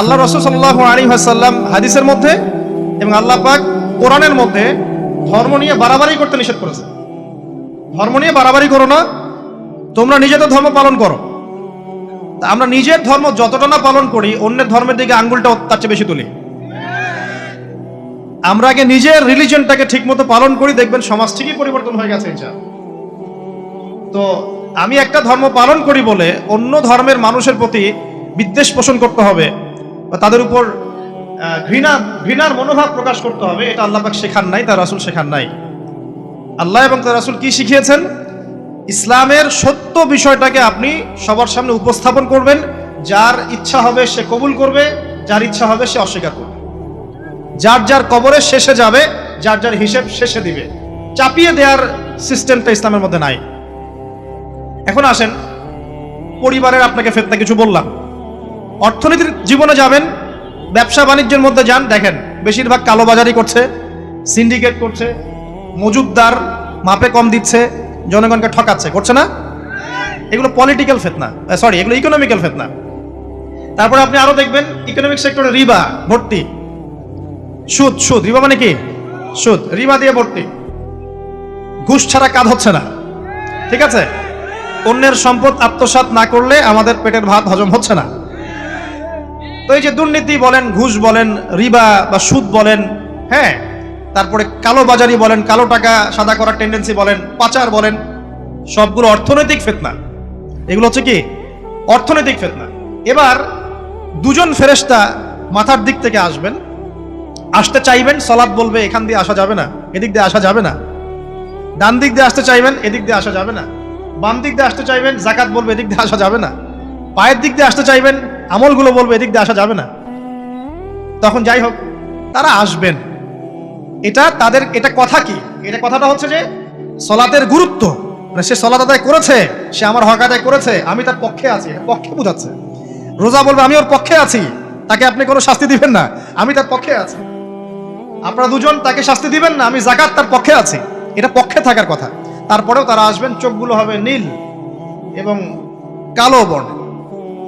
আল্লাহ রসুল সাল্লাহ আলী হাসাল্লাম হাদিসের মধ্যে এবং আল্লাহ পাক কোরআনের মধ্যে ধর্ম নিয়ে বাড়াবাড়ি করতে নিষেধ করেছে। ধর্ম নিয়ে বাড়াবাড়ি করো না, তোমরা নিজেদের ধর্ম পালন করো। আমরা নিজের ধর্ম যতটা না পালন করি, অন্যের ধর্মের দিকে আঙ্গুলটা তার চেয়ে বেশি তুলি। আমরা আগে নিজের রিলিজনটাকে ঠিকমতো পালন করি, দেখবেন সমাজ ঠিকই পরিবর্তন হয়ে গেছে এটা তো আমি একটা ধর্ম পালন করি বলে অন্য ধর্মের মানুষের প্রতি বিদ্বেষ পোষণ করতে হবে। বা তাদের উপর ঘৃণা, ঘৃণার মনোভাব প্রকাশ করতে হবে, এটা আল্লাহ পাক শেখান নাই, তার রাসূল শেখান নাই। আল্লাহ এবং তার রাসূল কি শিখিয়েছেন? ইসলামের সত্য বিষয়টাকে আপনি সবার সামনে উপস্থাপন করবেন, যার ইচ্ছা হবে সে কবুল করবে, যার ইচ্ছা হবে সে অস্বীকার করবে। যার যার কবরে শেষে যাবে, যার যার হিসেব শেষে দিবে। চাপিয়ে দেওয়ার সিস্টেমটা ইসলামের মধ্যে নাই। এখন আসেন, পরিবারের আপনাকে ফেতনা কিছু বললাম। অর্থনীতির জীবনে যাবেন, ব্যবসা বাণিজ্যের মধ্যে যান, দেখেন বেশিরভাগ কালোবাজারি করছে সিন্ডিকেট করছে, মজুদদার মাপে কম দিচ্ছে, জনগণকে ঠকাচ্ছে, করছে না? এগুলো পলিটিক্যাল ফেতনা সরি এগুলো ইকোনমিক্যাল ফেতনা তারপরে আপনি আরও দেখবেন ইকোনমিক সেক্টরে রিবা, ভর্তি। সুদ সুদ, রিবা মানে কি? সুদ, রিবা দিয়ে ভর্তি। ঘুষ ছাড়া কাজ হচ্ছে না। ঠিক আছে? অন্যের সম্পদ আত্মসাৎ না করলে আমাদের পেটের ভাত হজম হচ্ছে না। তো এই যে দুর্নীতি বলেন, ঘুষ বলেন, রিবা বা সুদ বলেন হ্যাঁ? তারপরে কালো বাজারি বলেন, কালো টাকা সাদা করার টেন্ডেন্সি বলেন, পাচার বলেন, সবগুলো অর্থনৈতিক ফেতনা। এগুলো হচ্ছে কি? অর্থনৈতিক ফেতনা। এবার দুজন ফেরেশতা মাথার দিক থেকে আসবেন, আসতে চাইবেন সলাদ বলবে, এখান দিয়ে আসা যাবে না, এদিক দিয়ে আসা যাবে না। ডান দিক দিয়ে আসতে চাইবেন, এদিক দিয়ে আসা যাবে না। বাম দিক দিয়ে আসতে চাইবেন, জাকাত বলবে, এদিক দিয়ে আসা যাবে না। পায়ের দিক দিয়ে আসতে চাইবেন আমলগুলো বলবে, এদিক দিয়ে আসা যাবে না। তখন যাই হোক, তারা আসবেন। এটা তাদের, এটা কথা কি? এটা কথাটা হচ্ছে যে, সলাতের গুরুত্ব। মানে সে সলাত আদায় করেছে, সে আমার হক আদায় করেছে, আমি তার পক্ষে আছি পক্ষে বোঝাচ্ছে। রোজা বলবে, আমি ওর পক্ষে আছি, তাকে আপনি কোনো শাস্তি দিবেন না, আমি তার পক্ষে আছি। আপনারা দুজন তাকে শাস্তি দিবেন না, আমি জাকাত তার পক্ষে আছি। এটা পক্ষে থাকার কথা। তারপরেও তারা আসবেন, চোখগুলো হবে নীল এবং কালো বর্ণ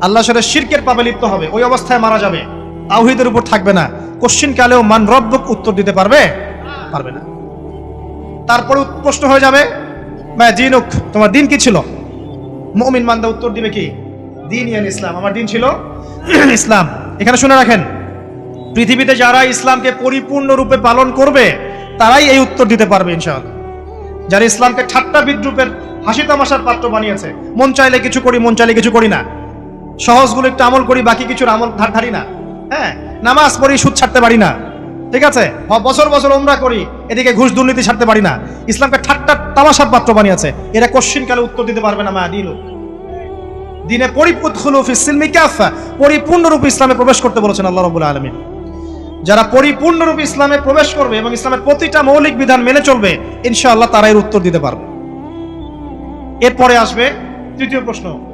আল্লাহর সাথে শিরকের পাবে লিপ্ত হবে, ওই অবস্থায় মারা যাবে। তাওহিদের উপর থাকবে না। কোশ্চিন কালেও মান রব্বক উত্তর দিতে পারবে? পারবে না। তারপরে প্রশ্ন হয়ে যাবে বা দিনুক তোমার দিন কি ছিল? মুমিন মান্দা উত্তর দিবে কি? দিন ইয়ান ইসলাম। আমার দিন ছিল ইসলাম। এখানে শুনে রাখেন, পৃথিবীতে যারা ইসলামকে পরিপূর্ণরূপে পালন করবে, তারাই এই উত্তর দিতে পারবে ইনশাআল্লাহ। যারা ইসলামকে ঠাট্টা বিদ্রুপের হাসি তামাশার পাত্র বানিয়েছে, মন চাইলে কিছু করি, মন চাইলে কিছু করি না। সহজগুলো একটু আমল করি, বাকি কিছুর আমল ধার ধারি না। হ্যাঁ নামাজ পড়ি, সুদ ছাড়তে পারি না। ঠিক আছে? বছর বছর ওমরা করি, এদিকে ঘুষ দুর্নীতি ছাড়তে পারি না। ইসলামকে ঠাট্টা তামাশার পাত্র বানিয়েছে। এরা কোশ্চিন কালে উত্তর দিতে পারবে না, মা দিল দিনে পরিপূর্ণরূপে ইসলামে প্রবেশ করতে বলেছেন আল্লাহ রাব্বুল আলামিন। যারা পরিপূর্ণরূপে ইসলামে প্রবেশ করবে এবং ইসলামের প্রতিটা মৌলিক বিধান মেনে চলবে, ইনশাআল্লাহ তারা এর উত্তর দিতে পারবে। এরপরে আসবে তৃতীয় প্রশ্ন।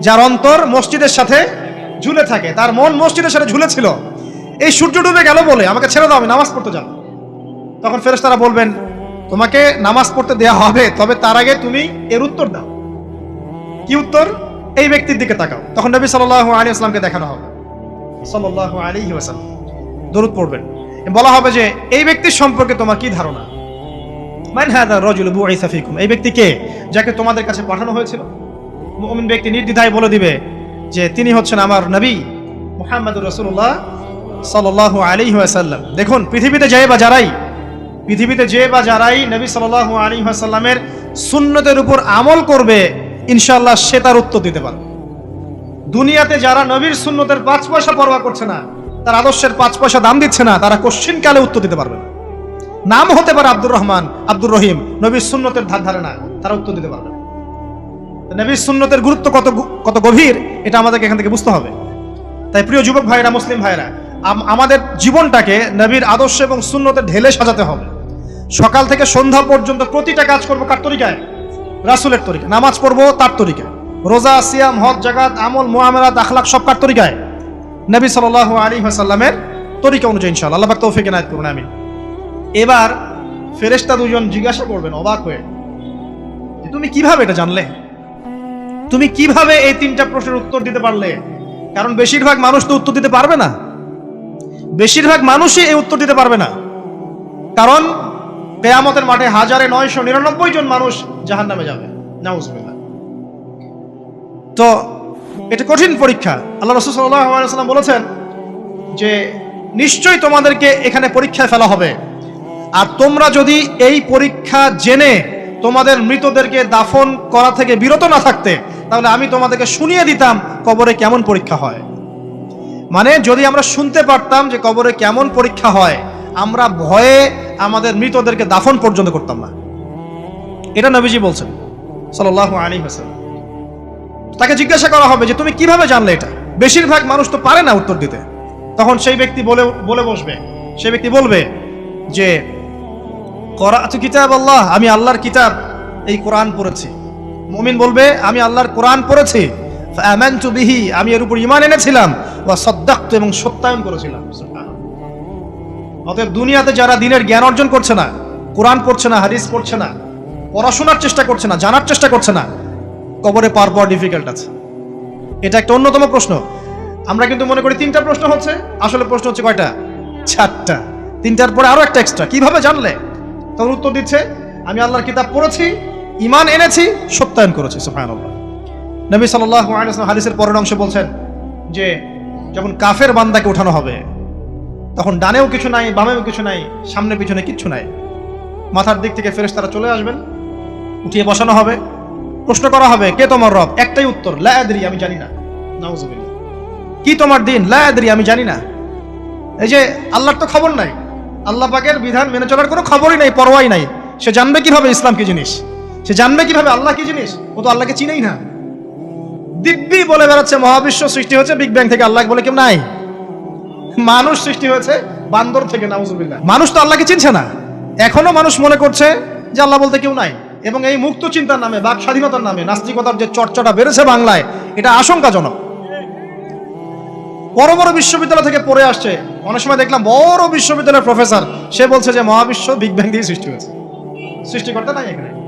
যার অন্তর মসজিদের সাথে ঝুলে থাকে, তার মন মসজিদের সাথে ঝুলেছিল। এই সূর্য ডুবে গেল বলে আমাকে ছেড়ে দাও, আমি নামাজ পড়তে যাব। তখন ফেরেশতারা বলবেন, তোমাকে নামাজ পড়তে দেয়া হবে, তবে তার আগে তুমি এর উত্তর দাও। কি উত্তর? এই ব্যক্তির দিকে তাকাও। তখন নবী সাল্লাল্লাহু আলাইহি আসলামকে দেখানো হবে। সাল্লাল্লাহু আলাইহি ওয়াসাল্লাম। দরুদ পড়বেন। বলা হবে যে, এই ব্যক্তির সম্পর্কে তোমার কি ধারণা? মান হাদা রাজুল ফিকুম। এই ব্যক্তি কে? যাকে তোমাদের কাছে পাঠানো হয়েছিল। মুমিন ব্যক্তি নির্দ্বিধায় বলে দিবে যে তিনি হচ্ছেন আমার নবী মুহাম্মদুর রাসূলুল্লাহ সাল্লাল্লাহু আলাইহি ওয়াসাল্লাম। দেখুন, পৃথিবীতে যে বা যারাই, পৃথিবীতে যে বা যারাই নবী সাল্লাল্লাহু আলাইহি ওয়াসাল্লামের সুন্নতের উপর আমল করবে ইনশাল্লাহ সে তার উত্তর দিতে পারবে। দুনিয়াতে যারা নবীর সুন্নতের পাঁচ পয়সা পরোয়া করছে না, তার আদর্শের পাঁচ পয়সা দাম দিচ্ছে না, তারা কোশ্চিন কালে উত্তর দিতে পারবে নাম হতে পারে আব্দুর রহমান, আব্দুর রহিম, নবীর সুন্নতের ধার ধারে না, তারা উত্তর দিতে পারবে নবীর সুন্নতের গুরুত্ব কত কত গভীর, এটা আমাদেরকে এখান থেকে বুঝতে হবে। তাই প্রিয় যুবক ভাইরা, মুসলিম ভাইরা, আম- আমাদের জীবনটাকে নবীর আদর্শ এবং সুন্নতে ঢেলে সাজাতে হবে। সকাল থেকে সন্ধ্যা পর্যন্ত প্রতিটা কাজ করব কার তরিকায়? রাসুলের তরিকা নামাজ পড়ব তার তরিকায়। রোজা, সিয়াম, হজ জাগাত আমল মোয়ামেলাত আখলাক সব কার তরিকায়? নবী সাল আলী সাল্লামের তরিকা অনুযায়ী ইনশাল্লাহ আল্লাহ তৌফিক এনায়েত করুন আমি এবার ফেরেশতা দুজন জিজ্ঞাসা করবেন, অবাক হয়ে তুমি কীভাবে এটা জানলে? তুমি কীভাবে এই তিনটা প্রশ্নের উত্তর দিতে পারলে? কারণ বেশিরভাগ মানুষ তো উত্তর দিতে পারবে না। বেশিরভাগ মানুষই এই উত্তর দিতে পারবে না। কারণ কেয়ামতের মাঠে হাজারে নয়শো নিরানব্বই জন মানুষ জাহান নামে যাবে তো এটা কঠিন পরীক্ষা। আল্লাহ রসুল সাল্লাম বলেছেন যে, নিশ্চয়ই তোমাদেরকে এখানে পরীক্ষায় ফেলা হবে। আর তোমরা যদি এই পরীক্ষা জেনে তোমাদের মৃতদেরকে দাফন করা থেকে বিরত না থাকতে তাহলে আমি তোমাদেরকে শুনিয়ে দিতাম কবরে কেমন পরীক্ষা হয়। মানে যদি আমরা শুনতে পারতাম যে কবরে কেমন পরীক্ষা হয়, আমরা ভয়ে আমাদের মৃতদেরকে দাফন পর্যন্ত করতাম না। এটা নবীজি বলছেন সাল্লাহ আলী হাসান তাকে জিজ্ঞাসা করা হবে যে, তুমি কীভাবে জানলে এটা? বেশিরভাগ মানুষ তো পারে না উত্তর দিতে। তখন সেই ব্যক্তি বলে বলে বসবে। সেই ব্যক্তি বলবে যে, করাতু কিতাব আল্লাহ, আমি আল্লাহর কিতাব এই কোরআন পড়েছি। মুমিন বলবে, আমি আল্লাহর কোরআন পড়েছি বিহি, আমি এর উপর ইমান এনেছিলাম বা সাদ্দাকতু এবং সত্যায়ন করেছিলাম। অতএব দুনিয়াতে যারা দিনের জ্ঞান অর্জন করছে না, কোরআন পড়ছে না, হাদিস পড়ছে না, পড়াশোনার চেষ্টা করছে না, জানার চেষ্টা করছে না, কবরে পার পাওয়া ডিফিকাল্ট আছে। এটা একটা অন্যতম প্রশ্ন। আমরা কিন্তু মনে করি তিনটা প্রশ্ন হচ্ছে, আসলে প্রশ্ন হচ্ছে কয়টা? চারটা। তিনটার পরে আরও একটা এক্সট্রা কীভাবে জানলে? তখন উত্তর দিচ্ছে, আমি আল্লাহর কিতাব পড়েছি ইমান এনেছি, সত্যায়ন করেছি, সুবহানাল্লাহ। নবী ওয়াসাল্লাম হাদিসের পরের অংশে বলছেন যে, যখন কাফের বান্দাকে উঠানো হবে, তখন ডানেও কিছু নাই, বামেও কিছু নাই, সামনে পিছনে কিচ্ছু নাই। মাথার দিক থেকে ফেরেস তারা চলে আসবেন, উঠিয়ে বসানো হবে, প্রশ্ন করা হবে, কে তোমার রব? একটাই উত্তর, লা আদরি, আমি জানি না। কি তোমার দিন? লা আদরি, আমি জানি না। এই যে, আল্লাহর তো খবর নাই। আল্লাহ পাকের বিধান মেনে চলার কোনো খবরই নাই, পরোয়াই নাই। সে জানবে কীভাবে ইসলাম কি জিনিস? সে জানবে কীভাবে আল্লাহ কি জিনিস? ও তো আল্লাহকে চিনেই না। দিব্যি বলে বেড়াচ্ছে, মহাবিশ্ব সৃষ্টি হয়েছে বিগ ব্যাং থেকে আল্লাহ বলে কেউ নাই। মানুষ সৃষ্টি হয়েছে, বান্দর থেকে, নাউজুবিল্লাহ। মানুষ তো আল্লাহকে চিনছে না। এখনও মানুষ মনে করছে যে আল্লাহ বলতে কেউ নাই। এবং এই মুক্ত চিন্তার নামে, বাক স্বাধীনতার নামে, নাস্তিকতার যে চর্চাটা বেড়েছে বাংলায়, এটা আশঙ্কাজনক। বড় বড় বিশ্ববিদ্যালয় থেকে পড়ে আসছে। অনেক সময় দেখলাম বড় বিশ্ববিদ্যালয়ের প্রফেসর, সে বলছে যে মহাবিশ্ব বিগ ব্যাং দিয়ে সৃষ্টি হয়েছে। সৃষ্টিকর্তা নাই এখানে।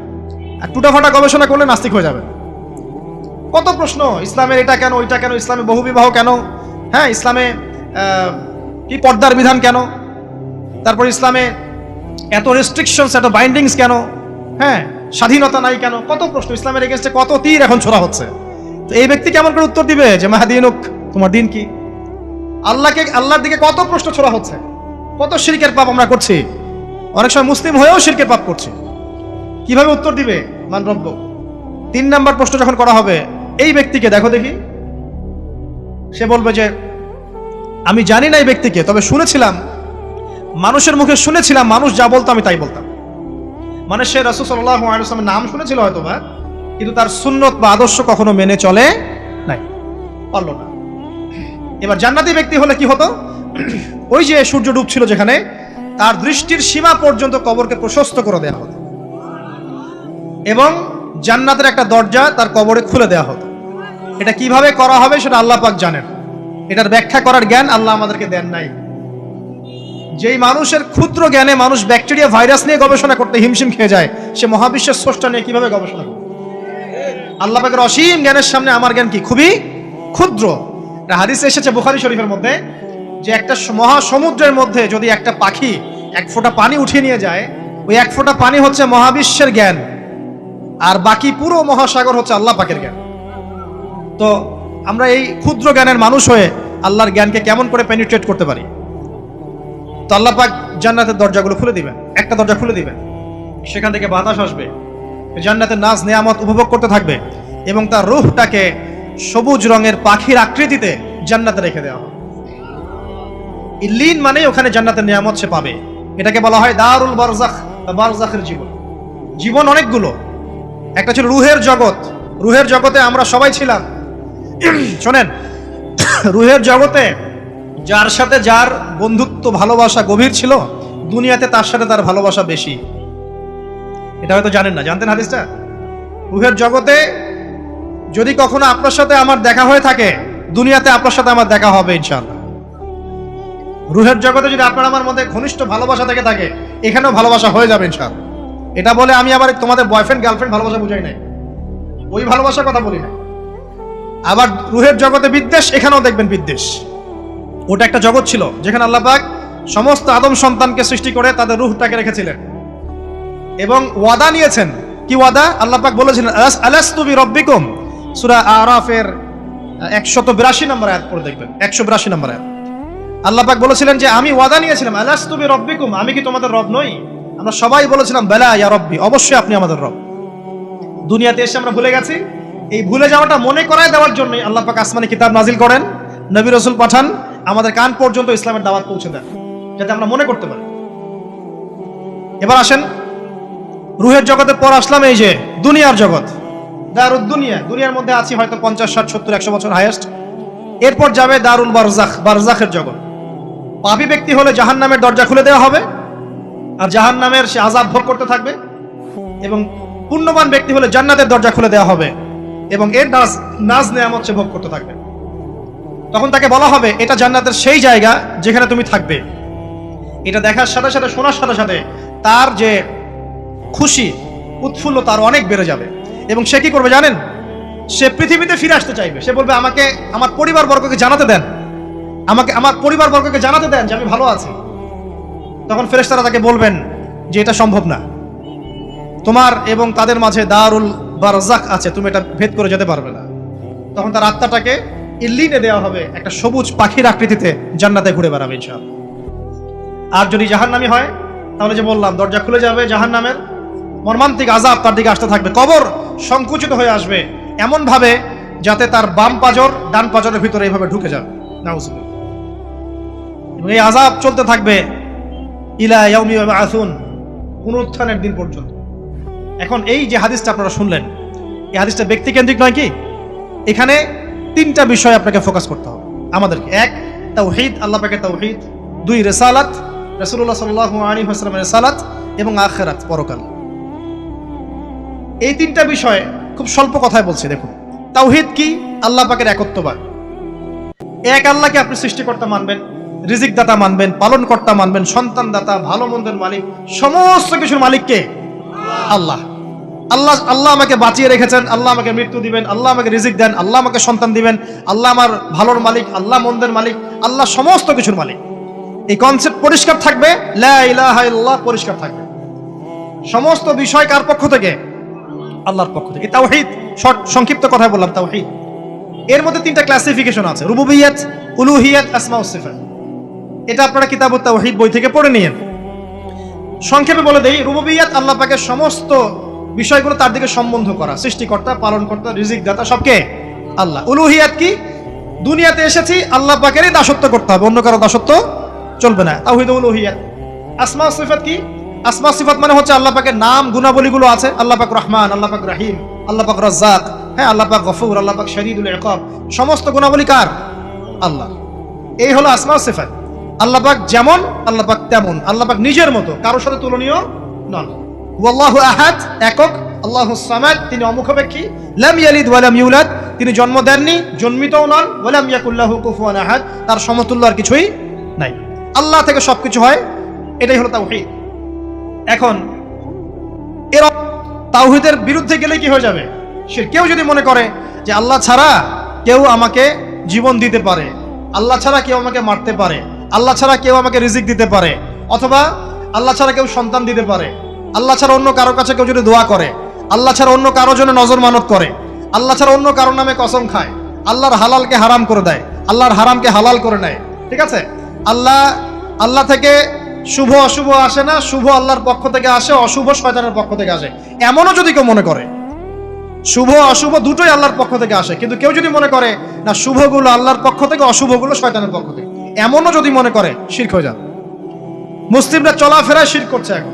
আর টুটাফাটা গবেষণা করলে নাস্তিক হয়ে যাবে। কত প্রশ্ন, ইসলামের এটা কেন, ওইটা কেন, ইসলামে বহু বিবাহ কেন? হ্যাঁ ইসলামে কি পর্দার বিধান কেন? তারপর ইসলামে এত রেস্ট্রিকশনস এত বাইন্ডিংস কেন? হ্যাঁ স্বাধীনতা নাই কেন? কত প্রশ্ন, ইসলামের এগেনস্টে কত তীর এখন ছোড়া হচ্ছে? তো এই ব্যক্তি কেমন করে উত্তর দিবে যে মাহাদিনুক তোমার দিন কি? আল্লাহকে, আল্লাহর দিকে কত প্রশ্ন ছোড়া হচ্ছে? কত শিরকের পাপ আমরা করছি? অনেক সময় মুসলিম হয়েও শিরকের পাপ করছি। কীভাবে উত্তর দিবে? মানরব্য তিন নাম্বার প্রশ্ন যখন করা হবে, এই ব্যক্তিকে দেখো দেখি। সে বলবে যে, আমি জানি না এই ব্যক্তিকে, তবে শুনেছিলাম। মানুষের মুখে শুনেছিলাম, মানুষ যা বলতো আমি তাই বলতাম। মানে সে রসুল নাম শুনেছিল হয়তো বা, কিন্তু তার সুন্নত বা আদর্শ কখনো মেনে চলে নাই। পারল না। এবার জান্নাতি ব্যক্তি হলে কি হতো? ওই যে সূর্য ডুবছিল যেখানে, তার দৃষ্টির সীমা পর্যন্ত কবরকে প্রশস্ত করে দেওয়া হতো। এবং জান্নাতের একটা দরজা তার কবরে খুলে দেওয়া হতো। এটা কীভাবে করা হবে সেটা আল্লাহ পাক জানেন। এটার ব্যাখ্যা করার জ্ঞান আল্লাহ আমাদেরকে দেন নাই। যেই মানুষের ক্ষুদ্র জ্ঞানে মানুষ ব্যাকটেরিয়া, ভাইরাস নিয়ে গবেষণা করতে হিমশিম খেয়ে যায়, সে মহাবিশ্বের স্রষ্টা নিয়ে কীভাবে গবেষণা করবে? আল্লাহ পাকের অসীম জ্ঞানের সামনে আমার জ্ঞান কি? খুবই ক্ষুদ্র। হাদিস এসেছে বুখারি শরীফের মধ্যে, যে একটা মহাসমুদ্রের মধ্যে যদি একটা পাখি এক ফোঁটা পানি উঠিয়ে নিয়ে যায়, ওই এক ফোঁটা পানি হচ্ছে মহাবিশ্বের জ্ঞান। আর বাকি পুরো মহাসাগর হচ্ছে আল্লাহ পাকের জ্ঞান। তো আমরা এই ক্ষুদ্র জ্ঞানের মানুষ হয়ে আল্লাহর জ্ঞানকে কেমন করে পেনিট্রেট করতে পারি? তো আল্লাহ পাক জান্নাতের দরজাগুলো খুলে দিবেন, একটা দরজা খুলে দিবেন। সেখান থেকে বাতাস আসবে, জান্নাতের নাচ নেয়ামত উপভোগ করতে থাকবে এবং তার রূহটাকে সবুজ রঙের পাখির আকৃতিতে জান্নাতে রেখে দেওয়া হবে। ইল্লিন মানে ওখানে জান্নাতের নিয়ামত সে পাবে। এটাকে বলা হয় দারুল বারজাখ বারজাখের জীবন। জীবন অনেকগুলো একটা ছিল রুহের জগৎ। রুহের জগতে আমরা সবাই ছিলাম। শোনেন, রুহের জগতে যার সাথে যার বন্ধুত্ব, ভালোবাসা গভীর ছিল, দুনিয়াতে তার সাথে তার ভালোবাসা বেশি। এটা হয়তো জানেন না। জানতেন হাদিসটা? রুহের জগতে যদি কখনো আপনার সাথে আমার দেখা হয়ে থাকে, দুনিয়াতে আপনার সাথে আমার দেখা হবে, ইনশাআল্লাহ। রুহের জগতে যদি আপনার আমার মধ্যে ঘনিষ্ঠ ভালোবাসা থেকে থাকে, এখানেও ভালোবাসা হয়ে যাবে, ইনশাআল্লাহ। এটা বলে আমি আবার তোমাদের বয়ফ্রেন্ড গার্লফ্রেন্ড ভালোবাসা বুঝাই নাই। ওই ভালোবাসার কথা বলি না আবার রুহের জগতে বিদ্বেষ, এখানেও দেখবেন বিদ্বেষ। ওটা একটা জগৎ ছিল, যেখানে আল্লাহ পাক সমস্ত আদম সন্তানকে সৃষ্টি করে তাদের রুহটাকে রেখেছিলেন। এবং ওয়াদা নিয়েছেন। কি ওয়াদা? আল্লাহ পাক বলেছিলেন "আলাস- আলাস্তু বি রব্বিকুম সূরা আরাফের একশত বিরাশি নম্বর আয়াত পড়ে দেখবেন। একশো বিরাশি নম্বর আয়াত। আল্লাহ পাক বলেছিলেন যে, আমি ওয়াদা নিয়েছিলাম, আলাস্তু বি রব্বিকুম আমি কি তোমাদের রব নই? আমরা সবাই বলেছিলাম, বেলা, ইয়া রব্বি। অবশ্যই আপনি আমাদের রব। দুনিয়াতে এসে আমরা ভুলে গেছি। এই ভুলে যাওয়াটা মনে করায় দেওয়ার জন্যই আল্লাহ পাক আসমানি কিতাব নাজিল করেন, নবী রসুল পাঠান, আমাদের কান পর্যন্ত ইসলামের দাওয়াত পৌঁছে দেন, যাতে আমরা মনে করতে পারি। এবার আসেন, রুহের জগতের পর আসলাম এই যে, দুনিয়ার জগৎ। দারুদ দুনিয়া, দুনিয়ার মধ্যে আছি হয়তো পঞ্চাশ, ষাট, সত্তর, একশো বছর হাইয়েস্ট এরপর যাবে দারুল বারজাখ, বারজাখের জগৎ। পাপী ব্যক্তি হলে জাহান নামের দরজা খুলে দেওয়া হবে। আর জাহান নামের সে আজাব ভোগ করতে থাকবে এবং পুণ্যবান ব্যক্তি হলে জান্নাতের দরজা খুলে দেওয়া হবে এবং এর নাজ নাজ নেয়ামত সে ভোগ করতে থাকবে। তখন তাকে বলা হবে, এটা জান্নাতের সেই জায়গা যেখানে তুমি থাকবে। এটা দেখার সাথে সাথে, শোনার সাথে সাথে তার যে খুশি, উৎফুল্ল তার অনেক বেড়ে যাবে। এবং সে কি করবে জানেন? সে পৃথিবীতে ফিরে আসতে চাইবে। সে বলবে, আমাকে আমার পরিবার বর্গকে জানাতে দেন। আমাকে, আমার পরিবার বর্গকে জানাতে দেন যে আমি ভালো আছি। তখন ফেরেশতারা তাকে বলবেন যে এটা সম্ভব না। তোমার এবং তাদের মাঝে দারুল বারজাক আছে, তুমি এটা ভেদ করে যেতে পারবে না। তখন তার আত্মাটাকে ইল্লিনে দেওয়া হবে একটা সবুজ পাখির আকৃতিতে জান্নাতে ঘুরে বেড়াবে ইনশাআল্লাহ। আর যদি জাহান্নামি হয়, তাহলে যে বললাম, দরজা খুলে যাবে জাহান্নামের। মর্মান্তিক আজাব তার দিকে আসতে থাকবে। কবর সংকুচিত হয়ে আসবে এমন ভাবে যাতে তার বাম পাজর, ডান পাজরের ভিতরে এইভাবে ঢুকে যাবে। নাউজুবিল্লাহ। এই আজাব চলতে থাকবে ইলা আসুন পুনরুত্থানের দিন পর্যন্ত। এখন এই যে হাদিসটা আপনারা শুনলেন, এই হাদিসটা ব্যক্তিকেন্দ্রিক নয় কি? এখানে তিনটা বিষয় আপনাকে ফোকাস করতে হবে। আমাদেরকে এক, তাওহীদ, আল্লাহ পাকের তাওহীদ। দুই, রেসালাত, রাসূলুল্লাহ সাল্লাহ আলাইহি ওয়াসাল্লামের রেসালাত এবং আখেরাত, পরকাল। এই তিনটা বিষয় খুব স্বল্প কথায় বলছি, দেখুন। তাওহিদ কি? আল্লাহ পাকের একত্ববাদ। এক, আল্লাহকে আপনি সৃষ্টিকর্তা মানবেন। রিজিক দাতা মানবেন পালন কর্তা মানবেন সন্তান দাতা ভালো মন্দের মালিক, সমস্ত কিছুর মালিককে আল্লাহ। আল্লাহ আল্লাহ আমাকে বাঁচিয়ে রেখেছেন, আল্লাহ আমাকে মৃত্যু দিবেন, আল্লাহ আমাকে রিজিক দেন, আল্লাহ আমাকে সন্তান দিবেন, আল্লাহ আমার ভালোর মালিক, আল্লাহ মন্দের মালিক, আল্লাহ সমস্ত কিছুর মালিক। এই কনসেপ্ট পরিষ্কার থাকবে? পরিষ্কার থাকবে। সমস্ত বিষয় কার পক্ষ থেকে? আল্লাহর পক্ষ থেকে। তাওহীদ, শর্ট, সংক্ষিপ্ত কথায় বললাম তাওহীদ। এর মধ্যে তিনটা ক্লাসিফিকেশন আছে। রুবুবিয়াত, উলুহিয়াত, আসমা সিফাত। এটা আপনারা কিতাব তাওহীদ বই থেকে পড়ে নিয়েন। সংক্ষেপে বলে দেই, রুবুবিয়াত আল্লাহ পাকের সমস্ত বিষয়গুলো তার দিকে সম্বন্ধ করা। সৃষ্টিকর্তা, পালনকর্তা রিজিক দাতা সবকে আল্লাহ। উলুহিয়াত কি? দুনিয়াতে এসেছি, আল্লাহ পাকেরই দাসত্ব করতে হবে, অন্য কারও দাসত্ব চলবে না। তাওহীদ উলুহিয়াত। আসমা সিফাত কি? আসমা সিফাত মানে হচ্ছে আল্লাহ পাকের নাম, গুণাবলীগুলো আছে। আল্লাহ পাক রহমান, আল্লাহ পাক রাহিম, আল্লাহ পাক রাজ্জাক হ্যাঁ আল্লাহ পাক গফুর, আল্লাহ পাক শরীদুল সমস্ত গুণাবলী কার? আল্লাহ। এই হলো আসমা সিফাত। আল্লাহ পাক যেমন আল্লাপাক তেমন। আল্লাহ পাক নিজের মতো, কারোর সাথে তুলনীয় নন। ওয়াল্লাহু আহাদ, একক, আল্লাহু সামাদ, তিনি অমুখাপেক্ষী। লাম ইয়ালিদ ওয়া লাম ইউলাদ, তিনি জন্ম দেননি, জন্মিতও নন। ওয়া লাম ইয়াকুল্লাহু কুফুয়ান আহাদ, তার সমতুল্য আর কিছুই নাই। আল্লাহ থেকে সবকিছু হয়, এটাই হলো তাওহীদ। এখন, এর তাওহীদের বিরুদ্ধে গেলে কি হয়ে যাবে? সে কেউ যদি মনে করে যে আল্লাহ ছাড়া কেউ আমাকে জীবন দিতে পারে, আল্লাহ ছাড়া কেউ আমাকে মারতে পারে আল্লাহ ছাড়া কেউ আমাকে রিজিক দিতে পারে, অথবা আল্লাহ ছাড়া কেউ সন্তান দিতে পারে। আল্লাহ ছাড়া অন্য কারও কাছে কেউ যদি দোয়া করে, আল্লাহ ছাড়া অন্য কারও জন্য নজর মানত করে, আল্লাহ ছাড়া অন্য কারও নামে কসম খায়, আল্লাহর হালালকে হারাম করে দেয়, আল্লাহর হারামকে হালাল করে নেয়। ঠিক আছে? আল্লাহ আল্লাহ থেকে শুভ অশুভ আসে না, শুভ আল্লাহর পক্ষ থেকে আসে, অশুভ শয়তানের পক্ষ থেকে আসে। এমনও যদি কেউ মনে করে, শুভ, অশুভ দুটোই আল্লাহর পক্ষ থেকে আসে, কিন্তু কেউ যদি মনে করে, না, শুভগুলো আল্লাহর পক্ষ থেকে, অশুভগুলো শয়তানের পক্ষ থেকে। এমনও যদি মনে করে, শির্ক হয়ে যাবে। মুসলিমরা চলাফেরায় শির করছে এখন।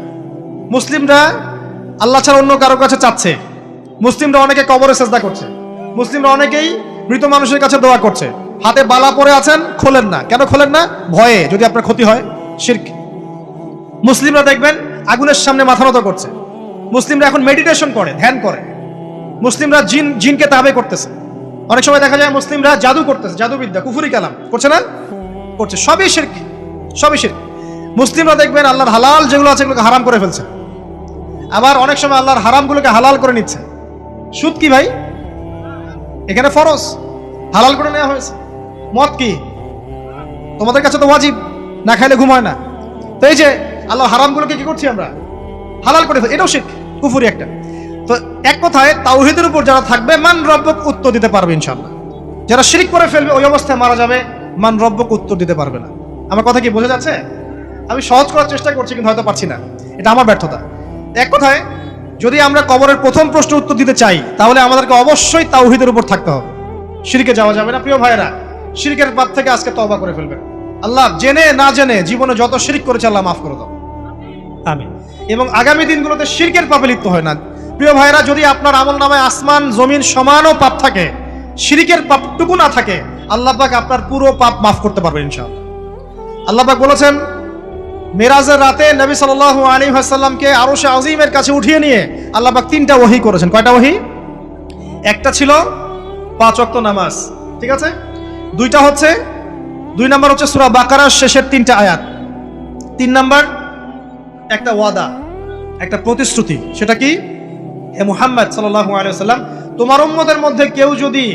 মুসলিমরা আল্লাহ ছাড়া অন্য কারও কাছে চাচ্ছে। মুসলিমরা অনেকে কবরে চেষ্টা করছে। মুসলিমরা অনেকেই মৃত মানুষের কাছে দোয়া করছে। হাতে বালা পরে আছেন, খোলেন না। কেন খোলেন না? ভয়ে, যদি আপনার ক্ষতি হয়, শির্ক। মুসলিমরা দেখবেন আগুনের সামনে মাথা নত করছে। মুসলিমরা এখন মেডিটেশন করে, ধ্যান করে। মুসলিমরা জিন, জিনকে তাবে করতেছে। অনেক সময় দেখা যায় মুসলিমরা জাদু করতেছে, জাদুবিদ্যা, কুফুরি কালাম। করছে না? করছে, সবই শিরক সবই শিরক। মুসলিমরা দেখবেন আল্লাহর হালাল যেগুলো আছে এগুলোকে হারাম করে ফেলছে। আবার অনেক সময় আল্লাহর হারামগুলোকে হালাল করে নিচ্ছে। সুদ কি ভাই? এখানে ফরজ। হালাল করে নেওয়া হয়েছে। মদ কি? তোমাদের কাছে তো ওয়াজিব, না খাইলে ঘুম হয় না। তো এই যে আল্লাহ হারামগুলোকে কি করছি আমরা? হালাল করে এটাও শিখ কুফুরি একটা। তো এক কথায় তাওহিদের উপর যারা থাকবে, মান রব্বক উত্তর দিতে পারবে ইনশাল্লাহ যারা শিরিক করে ফেলবে, ওই অবস্থায় মারা যাবে। মান রব্বক উত্তর দিতে পারবে না। আমার কথা কি বোঝা যাচ্ছে? আমি সহজ করার চেষ্টা করছি কিন্তু হয়তো পারছি না। এটা আমার ব্যর্থতা। এক কথায় যদি আমরা কবরের প্রথম প্রশ্ন উত্তর দিতে চাই তাহলে আমাদেরকে অবশ্যই তাওহিদের উপর থাকতে হবে। শিরিকে যাওয়া যাবে না প্রিয় ভাইয়েরা। শিরিকের পাপ থেকে আজকে তওবা করে ফেলবেন। আল্লাহ জেনে না জেনে জীবনে যত শিরিক করেছে আল্লাহ মাফ করে দাও। আমি এবং আগামী দিনগুলোতে শিরকের পাপে লিপ্ত হয় না। প্রিয় ভাইরা যদি আপনার আমল নামায় আসমান জমিন সমানও পাপ থাকে শিরিকের পাপটুকু না থাকে আল্লাহ পাক আপনার পুরো পাপ মাফ করতে পারবেন ইনশাআল্লাহ। আল্লাহ পাক বলেছেন, মেরাজের রাতে নবী সাল্লাল্লাহু আলাইহি ওয়াসাল্লামকে সে আজিমের কাছে উঠিয়ে নিয়ে আল্লাহ পাক তিনটা ওহি করেছেন। কয়টা ওহি? একটা ছিল পাঁচ অক্ত নামাজ, ঠিক আছে? দুইটা হচ্ছে, দুই নাম্বার হচ্ছে সুরা বাকারার শেষের তিনটা আয়াত। তিন নাম্বার, একটা ওয়াদা, একটা প্রতিশ্রুতি। সেটা কি? হে মুহাম্মদ সাল্লাল্লাহু আলাইহি সাল্লাম তোমার উম্মতের মধ্যে কেউ যদি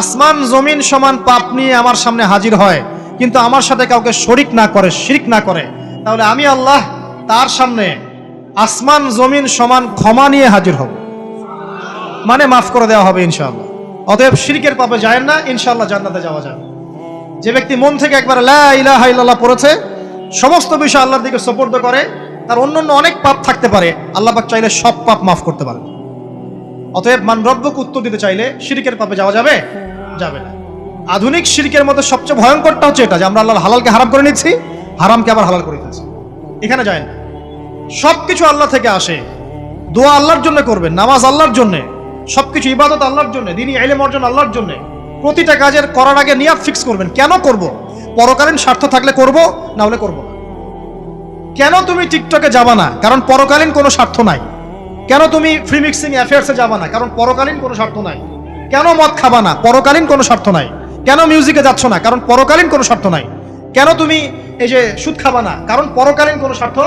আসমান, জমিন সমান পাপ নিয়ে আমার সামনে হাজির হয়, কিন্তু আমার সাথে কাউকে শরিক না করে, শিরিক না করে। তাহলে আমি আল্লাহ তার সামনে আসমান, জমিন সমান ক্ষমা নিয়ে হাজির হব। মানে মাফ করে দেওয়া হবে ইনশাআল্লাহ। অতএব শিরিকের পাপে যায় না, ইনশাআল্লাহ জান্নাতে যাওয়া যাবে। যে ব্যক্তি মন থেকে একবার লা ইলাহা ইল্লাল্লাহ পড়েছে, সমস্ত বিষয় আল্লাহর দিকে সোপর্দ করে, তার অন্য অন্য অনেক পাপ থাকতে পারে, আল্লাহ পাক চাইলে সব পাপ মাফ করতে পারে অতএব মান রব্বকে উত্তর দিতে চাইলে শিরিকের পাপে যাওয়া যাবে? যাবে না। আধুনিক শিরিকের মধ্যে সবচেয়ে ভয়ঙ্করটা হচ্ছে এটা, যে আমরা আল্লাহ হালালকে হারাম করে নিচ্ছি, হারামকে আবার হালাল করে ফেলছি। এখানে যায় না। সবকিছু আল্লাহ থেকে আসে। দোয়া আল্লাহর জন্য করবেন, নামাজ আল্লাহর জন্য, সবকিছু ইবাদত আল্লাহর জন্য, দিনই এলেম অর্জন আল্লাহর জন্য। প্রতিটা কাজের করার আগে নিয়াত ফিক্স করবেন, কেন করব? পরকালীন স্বার্থ থাকলে করব, না হলে করব না। কেন তুমি টিকটকে যাবা না? কারণ পরকালীন কোনো স্বার্থ নাই। কেন তুমি ফ্রি মিক্সিং অ্যাফেয়ার্সে যাবা না? কারণ পরকালীন কোনো স্বার্থ নাই। কেন মদ খাবা না? পরকালীন কোনো স্বার্থ নাই। কেন মিউজিকে যাচ্ছ না? কারণ পরকালীন কোনো স্বার্থ নাই। কেন তুমি এই যে সুদ খাবা না? কারণ পরকালীন কোনো স্বার্থ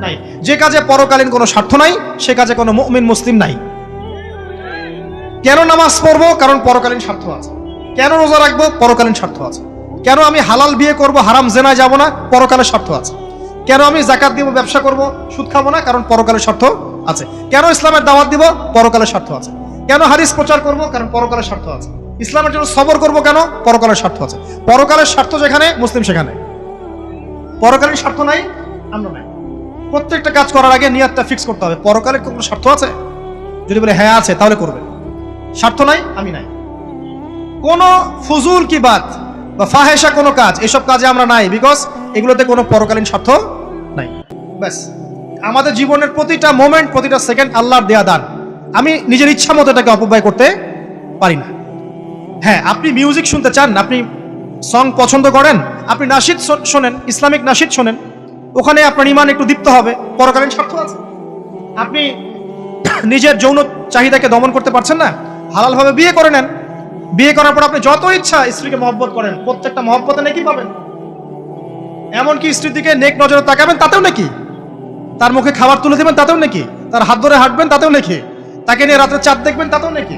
নাই। যে কাজে পরকালীন কোনো স্বার্থ নাই, সে কাজে কোনো মুমিন, মুসলিম নাই। কেন নামাজ পড়ব? কারণ পরকালীন স্বার্থ আছে। কেন রোজা রাখব? পরকালীন স্বার্থ আছে। কেন আমি হালাল বিয়ে করব? হারাম জেনায় যাব না? পরকালের স্বার্থ আছে। কেন আমি জাকাত দিব? ব্যবসা করব? সুদ খাব না? কারণ পরকালের স্বার্থ আছে। কেন ইসলামের দাওয়াত দিব? পরকালের স্বার্থ আছে। কেন হাদিস প্রচার করব? কারণ পরকালের স্বার্থ আছে। ইসলামের জন্য সবর করব কেন? পরকালের স্বার্থ আছে। পরকালের স্বার্থ যেখানে, মুসলিম সেখানে। পরকালীন স্বার্থ নাই? আমরা নাই। প্রত্যেকটা কাজ করার আগে নিয়াতটা ফিক্স করতে হবে। পরকালের কোনো স্বার্থ আছে? যদি বলে হ্যাঁ আছে, তাহলে করবে। স্বার্থ নাই, আমি নাই। কোন ফজুল কি বাদ বা ফাহেসা কোনো কাজ, এসব কাজে আমরা নাই বিকজ এগুলোতে কোনো পরকালীন স্বার্থ নাই। ব্যাস। আমাদের জীবনের প্রতিটা মোমেন্ট প্রতিটা সেকেন্ড আল্লাহর দেয়া দান। আমি নিজের ইচ্ছা মতো এটাকে অপব্যয় করতে পারি না। হ্যাঁ আপনি মিউজিক শুনতে চান, আপনি সং পছন্দ করেন, আপনি নাসিদ শোনেন, ইসলামিক নাশিদ শোনেন, ওখানে আপনার ইমান একটু দীপ্ত হবে, পরকালীন স্বার্থ আছে। আপনি নিজের যৌন চাহিদাকে দমন করতে পারছেন না, হালালভাবে বিয়ে করে নেন। বিয়ে করার পর আপনি যত ইচ্ছা স্ত্রীকে মহব্বত করেন, প্রত্যেকটা মহব্বতে নাকি পাবেন। এমনকি স্ত্রীর দিকে নেক নজরে তাকাবেন, তাতেও নাকি? তার মুখে খাবার তুলে দেবেন তাতেও নাকি? তার হাত ধরে হাঁটবেন তাতেও নাকি? তাকে নিয়ে রাত্রে চাঁদ দেখবেন তাতেও নাকি?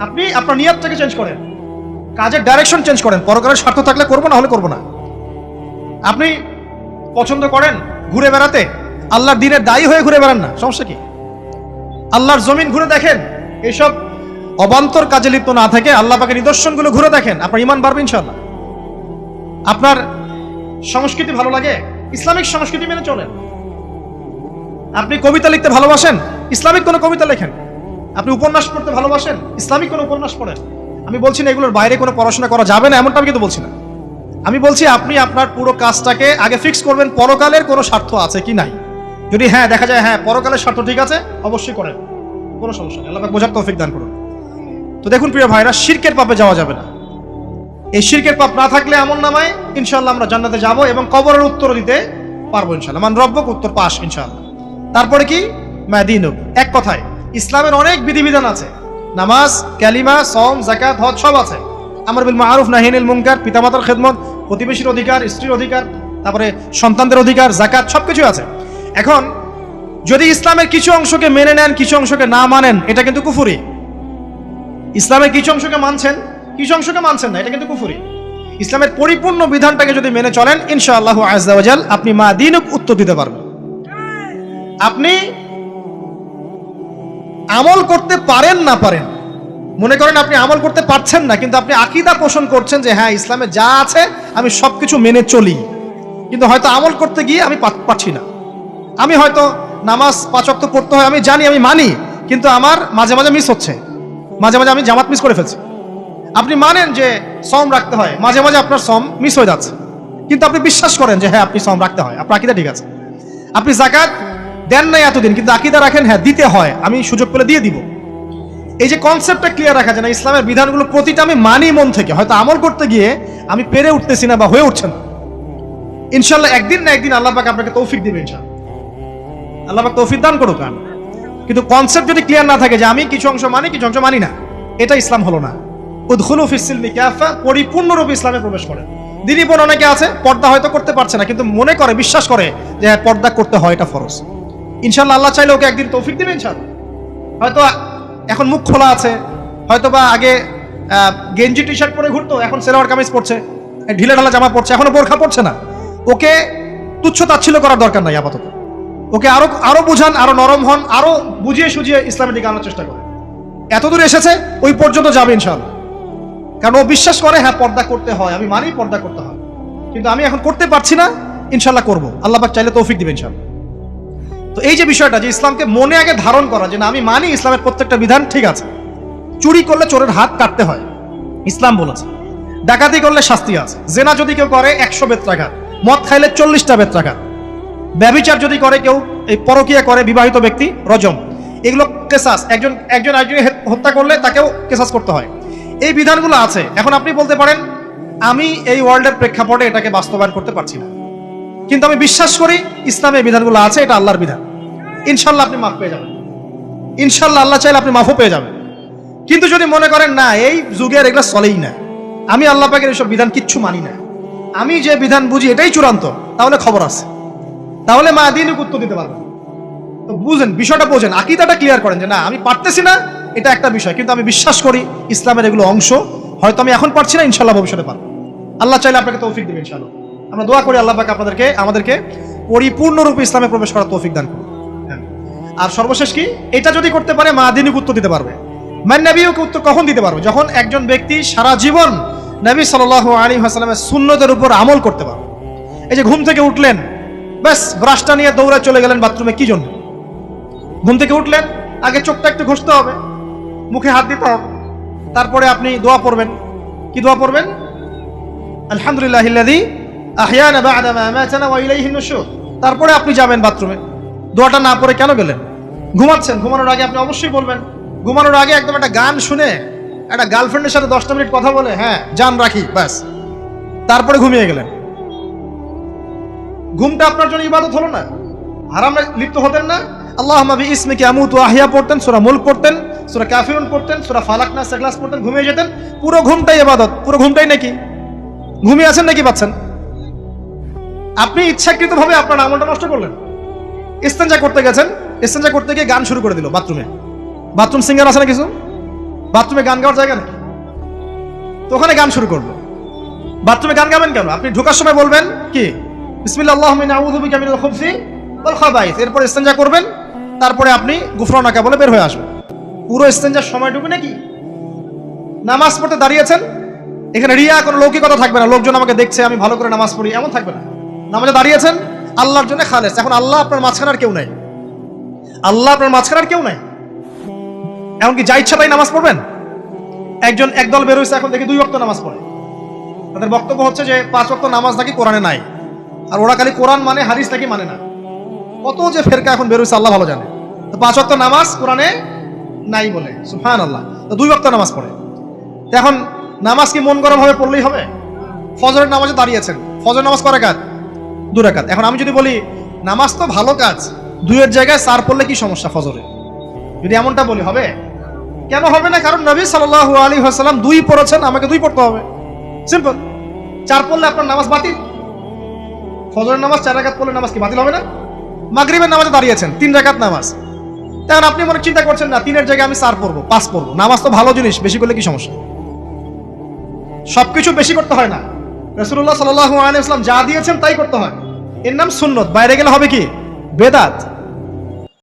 আপনি আপনার নিয়তটাকে চেঞ্জ করেন। কাজের ডাইরেকশন চেঞ্জ করেন। পরকারের স্বার্থ থাকলে করব না হলে করব না। আপনি পছন্দ করেন ঘুরে বেড়াতে? আল্লাহর দিনের দায়ী হয়ে ঘুরে বেড়ান না। সমস্যা কি? আল্লাহর জমিন ঘুরে দেখেন। এইসব অবান্তর কাজে লিপ্ত না থাকে আল্লাহ পাকে নিদর্শনগুলো ঘুরে দেখেন। আপনার ইমান বাড়বে ইনশাল্লাহ আপনার সংস্কৃতি ভালো লাগে? ইসলামিক সংস্কৃতি মেনে চলেন। আপনি কবিতা লিখতে ভালোবাসেন? ইসলামিক কোনো কবিতা লেখেন? আপনি উপন্যাস পড়তে ভালোবাসেন? ইসলামিক কোনো উপন্যাস পড়েন? আমি বলছি না এগুলোর বাইরে কোনো পড়াশোনা করা যাবে না, এমনটা আমি কিন্তু বলছি না। আমি বলছি আপনি আপনার পুরো কাজটাকে আগে ফিক্স করবেন, পরকালের কোনো স্বার্থ আছে কি নাই? যদি হ্যাঁ দেখা যায় হ্যাঁ পরকালের স্বার্থ ঠিক আছে, অবশ্যই করেন। কোনো সমস্যা নেই আল্লাহ বোঝার তৌফিক দান করুন। তো দেখুন প্রিয় ভাইরা, শিরকের পাপে যাওয়া যাবে না। এই শিরকের পাপ না থাকলে এমন নামায় ইনশাল্লাহ আমরা জান্নাতে যাব এবং কবরের উত্তর দিতে পারব ইনশাল্লাহ মান রব্বক, উত্তর পাস ইনশাল্লাহ তারপরে কি? ম্যাদিনুক এক কথায়, ইসলামের অনেক বিধিবিধান আছে। নামাজ ক্যালিমা সম জাকাত হজ সব আছে। আমার বিল মারুফ নাহিনুল মুনকার, পিতামাতার খেদমত, প্রতিবেশীর অধিকার, স্ত্রীর অধিকার, তারপরে সন্তানদের অধিকার জাকাত সব কিছু আছে। এখন, যদি ইসলামের কিছু অংশকে মেনে নেন, কিছু অংশকে না মানেন, এটা কিন্তু কুফুরি। ইসলামের কিছু অংশকে মানছেন, কিছু অংশকে মানছেন না, এটা কিন্তু কুফুরি। ইসলামের পরিপূর্ণ বিধানটাকে যদি মেনে চলেন, ইনশাআল্লাহ আজাল আপনি মা দিনুক উত্তর দিতে পারবেন। আপনি আমল করতে পারেন না পারেন। মনে করেন আপনি আমল করতে পারছেন না, কিন্তু আপনি আকিদা পোষণ করছেন যে হ্যাঁ ইসলামে যা আছে আমি সবকিছু মেনে চলি। কিন্তু হয়তো আমল করতে গিয়ে আমি পারছি না। আমি হয়তো নামাজ পাচক তো পড়তে হয়, আমি জানি, আমি মানি, কিন্তু আমার মাঝে মাঝে মিস হচ্ছে। মাঝে মাঝে আমি জামাত মিস করে ফেলছি। আপনি মানেন যে সম রাখতে হয়। মাঝে মাঝে আপনার সম মিস হয়ে যাচ্ছে। কিন্তু আপনি বিশ্বাস করেন যে হ্যাঁ আপনি সম রাখতে হয়। আপনার আকিদা ঠিক আছে। আপনি জাকাত দেন নাই এতদিন কিন্তু আকিদা রাখেন হ্যাঁ দিতে হয়। আমি সুযোগ পেলে দিয়ে দিব। এই যে কনসেপ্টটা ক্লিয়ার রাখা যায় না ইসলামের বিধানগুলো প্রতিটা আমি মানি মন থেকে। হয়তো আমল করতে গিয়ে আমি পেরে উঠতেছি না বা হয়ে উঠছে না। ইনশাল্লাহ একদিন না একদিন আল্লাহ পাক আপনাকে তৌফিক দিবে ইনশাল্লাহ আল্লাহ পাক তৌফিক দান করুক আমি কিন্তু কনসেপ্ট যদি ক্লিয়ার না থাকে যে আমি কিছু অংশ মানি কিছু অংশ মানি না এটা ইসলাম হলো না। উদ্খুলু ফিসিলমি ক্যাফা পরিপূর্ণরূপে ইসলামে প্রবেশ করে। দিদি বোন অনেকে আছে পর্দা হয়তো করতে পারছে না কিন্তু মনে করে বিশ্বাস করে যে হ্যাঁ, পর্দা করতে হয় এটা ফরজ। ইনশাল্লাহ আল্লাহ চাইলে ওকে একদিন তৌফিক দিবে ইনশাল্লাহ হয়তো এখন মুখ খোলা আছে হয়তো বা আগে গেঞ্জি টি শার্ট পরে ঘুরতো, এখন সেলোয়ার কামিজ পরছে ঢিলে ঢালা জামা পরছে, এখনও বোরখা পড়ছে না। ওকে তুচ্ছ তাচ্ছিল্য করার দরকার নাই আপাতত। ওকে আরও আরও বুঝান, আরও নরম হন, আরও বুঝিয়ে সুঝিয়ে ইসলামের দিকে আনার চেষ্টা করে এত দূর এসেছে, ওই পর্যন্ত যাবে ইনশাল্লাহ কারণ ও বিশ্বাস করে হ্যাঁ পর্দা করতে হয়, আমি মানি পর্দা করতে হয়। কিন্তু আমি এখন করতে পারছি না ইনশাল্লাহ করব। আল্লাহ চাইলে তৌফিক দিবে ইনশাল্লাহ তো এই যে বিষয়টা যে ইসলামকে মনে আগে ধারণ করা যে না, আমি মানি ইসলামের প্রত্যেকটা বিধান ঠিক আছে। চুরি করলে চোরের হাত কাটতে হয়। ইসলাম বলেছে। ডাকাতি করলে শাস্তি আছে। জেনা যদি কেউ করে, একশো বেত্রাঘাত। মদ খাইলে চল্লিশটা বেত্রাঘাত। ব্যবিচার যদি করে কেউ, এই পরকিয়া করে বিবাহিত ব্যক্তি, রজম। এগুলো কেসাস। একজন একজন একজন হত্যা করলে তাকেও কেসাস করতে হয়। এই বিধানগুলো আছে। এখন আপনি বলতে পারেন, আমি এই ওয়ার্ল্ডের প্রেক্ষাপটে এটাকে বাস্তবায়ন করতে পারছি না। কিন্তু আমি বিশ্বাস করি ইসলামের বিধানগুলো আছে, এটা আল্লাহর বিধান। ইনশাল্লাহ আপনি মাফ পেয়ে যাবেন। ইনশাল্লাহ আল্লাহ চাইলে আপনি মাফও পেয়ে যাবেন। কিন্তু যদি মনে করেন, না, এই যুগের এগুলো চলেই না। আমি আল্লাহ পাকের এইসব বিধান কিচ্ছু মানি না। আমি যে বিধান বুঝি এটাই চূড়ান্ত। তাহলে খবর আছে। তাহলে মা দিন উত্তর দিতে পারবেন। তো বুঝেন, বিষয়টা বোঝেন, আকিদাটা ক্লিয়ার করেন যে, না, আমি পারতেছি না, এটা একটা বিষয়। কিন্তু আমি বিশ্বাস করি ইসলামের এগুলো অংশ। হয়তো আমি এখন পারছি না, ইনশাল্লাহ ভবিষ্যতে পারব। আল্লাহ চাইলে আপনাকে তৌফিক দেবে, ইনশাল্লাহ। আমরা দোয়া করি আল্লাহ পাক আপনাদেরকে, আমাদেরকে পরিপূর্ণরূপে ইসলামে প্রবেশ করার তৌফিক দান করুন। হ্যাঁ। আর সর্বশেষ কি? এটা যদি করতে পারে, মা দিনুক উত্তর দিতে পারবে। মান নবীকে উত্তর কখন দিতে পারবে? যখন একজন ব্যক্তি সারা জীবন নবী সাল আলী হাসলামের শূন্যতের উপর আমল করতে পারবে। এই যে ঘুম থেকে উঠলেন, ব্যাস, ব্রাশটা নিয়ে দৌড়ে চলে গেলেন বাথরুমে, কি জন্য? ঘুম থেকে উঠলেন, আগে চোখটা একটু ঘষতে হবে, মুখে হাত দিতে হবে, তারপরে আপনি দোয়া পড়বেন। কি দোয়া পড়বেন? আলহামদুলিল্লাহ ইল্লাযী আহইয়ানা বা'দা মা আমাতানা ওয়া ইলাইহি নুশুর। তারপরে আপনি যাবেন বাথরুমে। দোয়াটা না পড়ে কেন গেলেন? ঘুমাচ্ছেন। ঘুমানোর আগে আপনি অবশ্যই বলবেন। ঘুমানোর আগে একদম একটা গান শুনে একটা গার্লফ্রেন্ডের সাথে দশটা মিনিট কথা বলে হ্যাঁ জান রাখি, ব্যাস। তারপরে ঘুমিয়ে গেলেন। ঘুমটা আপনার জন্য ইবাদত হলো না। হারামে লিপ্ত হতেন না। আল্লাহ মাবি ইসমিকে আমুত ও আহিয়া পড়তেন, সুরা মুল্ক পড়তেন, সুরা কাফিরুন পড়তেন, সুরা ফালাক না সেগলাস পড়তেন, ঘুমিয়ে যেতেন। পুরো ঘুমটাই ইবাদত। পুরো ঘুমটাই নাকি? ঘুমিয়ে আছেন নাকি পাচ্ছেন? আপনি ইচ্ছাকৃতভাবে আপনার আমলটা নষ্ট করলেন। ইস্তেঞ্জা করতে গেছেন, ইস্তেঞ্জা করতে গিয়ে গান শুরু করে দিল বাথরুমে। বাথরুম সিঙ্গার আছে না কিছু? বাথরুমে গান গাওয়ার জায়গা নাকি তো ওখানে গান শুরু করল। বাথরুমে গান গাবেন কেন? আপনি ঢোকার সময় বলবেন কি? বিসমিল্লাহ আল্লাহ আউযু বিকা মিনাল খুবসি ওয়াল খাবাইস। এরপর ইস্তেঞ্জা করবেন, তারপরে আপনি গুফরানাকা বলে বের হয়ে আসবেন। পুরো ইস্তেঞ্জার সময়টুকু নাকি? নামাজ পড়তে দাঁড়িয়েছেন? এখানে রিয়া, কোনো লৌকিকতা থাকবে না। লোকজন আমাকে দেখছে, আমি ভালো করে নামাজ পড়ি। এমন থাকবে না। নামাজে দাঁড়িয়েছেন? আল্লাহর জন্য খালেস। এখন আল্লাহ আপনার মাঝখানে আর কেউ নাই। আল্লাহ আপনার মাঝখানে আর কেউ নাই। এমনকি যা ইচ্ছা তাই নামাজ পড়বেন। একজন একদল বের হয়েছে এখন দেখি দুই ওয়াক্ত নামাজ পড়ে। তাদের বক্তব্য হচ্ছে যে, পাঁচ ওয়াক্ত নামাজ নাকি কোরআনে নাই। আর ওরা খালি কোরআন মানে হাদিস নাকি মানে না। কত যে ফেরকা এখন বের হয়েছে আল্লাহ ভালো জানে। তো পাঁচ ওয়াক্ত নামাজ কোরআনে নাই বলে। সুফান আল্লাহ তো দুই ওয়াক্ত নামাজ পড়ে। তো এখন নামাজ কি মন গরম হবে পড়লেই হবে? ফজরের নামাজে দাঁড়িয়েছেন। ফজর নামাজ করে? কাজ দু রাকাত। এখন আমি যদি বলি, নামাজ তো ভালো কাজ, দুইয়ের জায়গায় চার পড়লে কি সমস্যা ফজরে? যদি এমনটা বলি, হবে? কেন হবে না? কারণ নবী সাল্লাল্লাহু আলী হাসাল্লাম দুই পড়েছেন, আমাকে দুই পড়তে হবে। সিম্পল চার পড়লে আপনার নামাজ বাতিল। ফজরের নামাজ চার রাকাত পড়লে নামাজ কি বাতিল হবে না? মাগরিবের নামাজে দাঁড়িয়েছেন, তিন রাকাত নামাজ। তখন আপনি মনে চিন্তা করছেন, না, তিনের জায়গায় আমি চার পড়ব, পাঁচ পড়ব। নামাজ তো ভালো জিনিস, বেশি করলে কি সমস্যা? সবকিছু বেশি করতে হয় না। রসুল্লাহ সাল্লাহ আলাইসলাম যা দিয়েছেন তাই করতে হয়। এর নাম সুন্নত। বাইরে গেলে হবে কি? বেদাত।